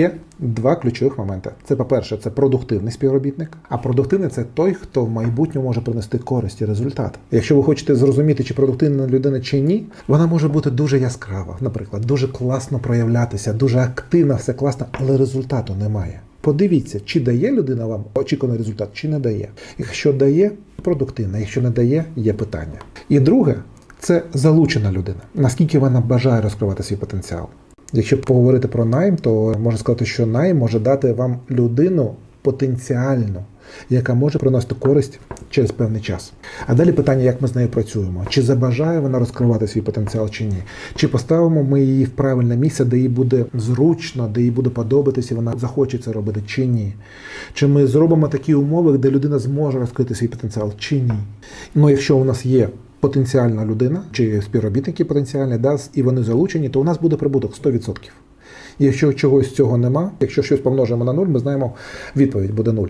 Є два ключових моменти. Це, по-перше, це продуктивний співробітник. А продуктивний це той, хто в майбутньому може принести користь і результат. Якщо ви хочете зрозуміти, чи продуктивна людина чи ні, вона може бути дуже яскрава, наприклад, дуже класно проявлятися, дуже активна, все класно, але результату немає. Подивіться, чи дає людина вам очікуваний результат, чи не дає. Якщо дає, продуктивна, якщо не дає, є питання. І друге, це залучена людина. Наскільки вона бажає розкривати свій потенціал. Якщо поговорити про найм, то можна сказати, що найм може дати вам людину потенціальну, яка може приносити користь через певний час. А далі питання, як ми з нею працюємо: чи забажає вона розкривати свій потенціал чи ні? Чи поставимо ми її в правильне місце, де їй буде зручно, де їй буде подобатися, вона захоче це робити, чи ні? Чи ми зробимо такі умови, де людина зможе розкрити свій потенціал, чи ні? Ну, якщо у нас є потенціальна людина чи співробітники потенціальні, да, і вони залучені, то у нас буде прибуток 100%. Якщо чогось цього нема, якщо щось помножимо на нуль, ми знаємо, відповідь буде нуль.